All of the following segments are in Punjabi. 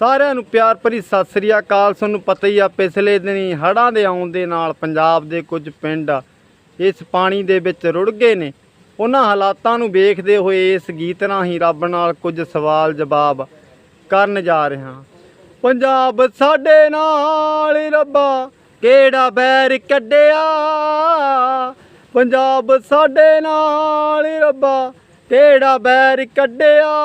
ਸਾਰਿਆਂ ਨੂੰ ਪਿਆਰ ਭਰੀ ਸਤਿ ਸ੍ਰੀ ਅਕਾਲ। ਤੁਹਾਨੂੰ ਪਤਾ ਹੀ ਆ, ਪਿਛਲੇ ਦਿਨੀ ਹੜ੍ਹਾਂ ਦੇ ਆਉਣ ਦੇ ਨਾਲ ਪੰਜਾਬ ਦੇ ਕੁਝ ਪਿੰਡ ਇਸ ਪਾਣੀ ਦੇ ਵਿੱਚ ਰੁੜ ਗਏ ਨੇ। ਉਹਨਾਂ ਹਾਲਾਤਾਂ ਨੂੰ ਵੇਖਦੇ ਹੋਏ ਇਸ ਗੀਤ ਰਾਹੀਂ ਰੱਬ ਨਾਲ ਕੁਝ ਸਵਾਲ ਜਵਾਬ ਕਰਨ ਜਾ ਰਿਹਾ ਪੰਜਾਬ ਸਾਡੇ ਨਾਲ ਰੱਬਾ, ਕਿਹੜਾ ਬੈਰ ਕੱਢਿਆ? ਪੰਜਾਬ ਸਾਡੇ ਨਾਲ ਰੱਬਾ, ਕਿਹੜਾ ਬੈਰ ਕੱਢਿਆ?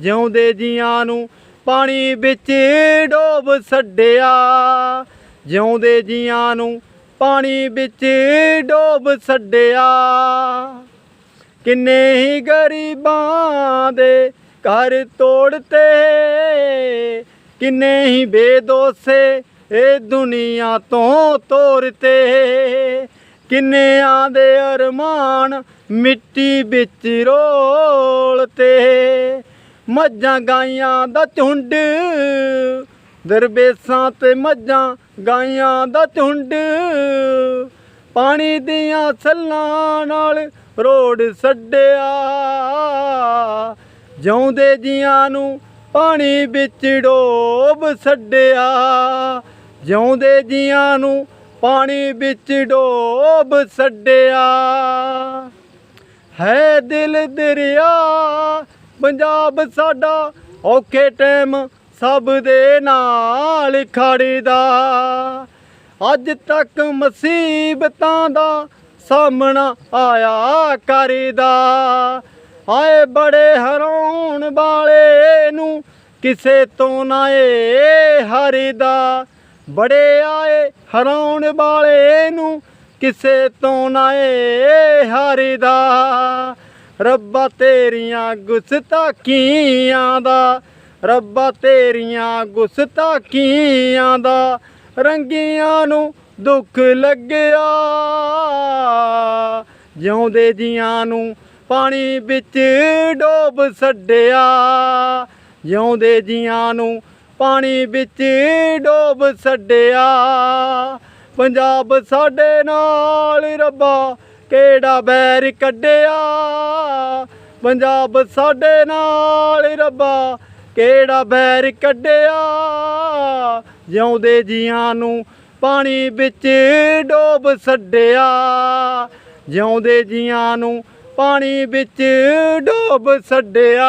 ਜਿਉਂਦੇ ਜੀਆਂ ਨੂੰ ਪਾਣੀ ਵਿੱਚ ਡੋਬ ਛੱਡਿਆ। ਜਿਉਂਦੇ ਜੀਆਂ ਨੂੰ ਪਾਣੀ ਵਿੱਚ ਡੋਬ ਛੱਡਿਆ। ਕਿੰਨੇ ਹੀ ਗਰੀਬਾਂ ਦੇ ਘਰ ਤੋੜਤੇ, ਕਿੰਨੇ ਹੀ ਬੇਦੋਸੇ ਇਹ ਦੁਨੀਆ ਤੋਂ ਤੋਰਤੇ। ਕਿੰਨਿਆਂ ਦੇ ਅਰਮਾਨ ਮਿੱਟੀ ਵਿੱਚ ਰੋਲਤੇ ਮੱਝਾਂ ਗਾਈਆਂ ਦਾ ਝੁੰਡ। ਦਰਬੇਸਾਂ ਤੇ ਮੱਝਾਂ ਗਾਈਆਂ ਦਾ ਝੁੰਡ। ਪਾਣੀ ਦੀਆਂ ਛੱਲਾਂ ਨਾਲ ਰੋਡ ਛੱਡਿਆ ਜਿਉਂਦੇ ਜੀਆਂ ਨੂੰ ਪਾਣੀ ਵਿੱਚ ਡੋਬ ਛੱਡਿਆ ਜਿਉਂਦੇ ਜੀਆਂ ਨੂੰ ਪਾਣੀ ਵਿੱਚ ਡੋਬ ਛੱਡਿਆ ਹੈ ਦਿਲ ਦਰਿਆ ਪੰਜਾਬ ਸਾਡਾ ਔਖੇ ਟਾਈਮ ਸਭ ਦੇ ਨਾਲ ਖੜਦਾ। ਅੱਜ ਤੱਕ ਮੁਸੀਬਤਾਂ ਦਾ ਸਾਹਮਣਾ ਆਇਆ ਕਰਦਾ। ਆਏ ਬੜੇ ਹਰਾਉਣ ਵਾਲੇ ਨੂੰ ਕਿਸੇ ਤੋਂ ਨਾ ਏ ਹਰਦਾ। ਬੜੇ ਆਏ ਹਰਾਉਣ ਵਾਲੇ ਨੂੰ ਕਿਸੇ ਤੋਂ ਨਾ ਏ ਹਰਦਾ। ਰੱਬਾ ਤੇਰੀਆਂ ਗੁਸਤਾਖੀਆਂ ਦਾ, ਰੱਬਾ ਤੇਰੀਆਂ ਗੁਸਤਾਖੀਆਂ ਦਾ, ਰੰਗੀਆਂ ਨੂੰ ਦੁੱਖ ਲੱਗਿਆ। ਜਿਉਂਦੇ ਜੀਆਂ ਨੂੰ ਪਾਣੀ ਵਿੱਚ ਡੋਬ ਛੱਡਿਆ। ਜਿਉਂਦੇ ਜੀਆਂ ਨੂੰ ਪਾਣੀ ਵਿੱਚ ਡੋਬ ਛੱਡਿਆ। ਪੰਜਾਬ ਸਾਡੇ ਨਾਲ ਰੱਬਾ ਕਿਹੜਾ ਬੈਰ ਕੱਢਿਆ? ਪੰਜਾਬ ਸਾਡੇ ਨਾਲ ਰੱਬਾ, ਕਿਹੜਾ ਬੈਰ ਕੱਢਿਆ? ਜਿਉਂਦੇ ਜੀਆਂ ਨੂੰ ਪਾਣੀ ਵਿੱਚ ਡੋਬ ਛੱਡਿਆ ਜਿਉਂਦੇ ਜੀਆਂ ਨੂੰ ਪਾਣੀ ਵਿੱਚ ਡੋਬ ਛੱਡਿਆ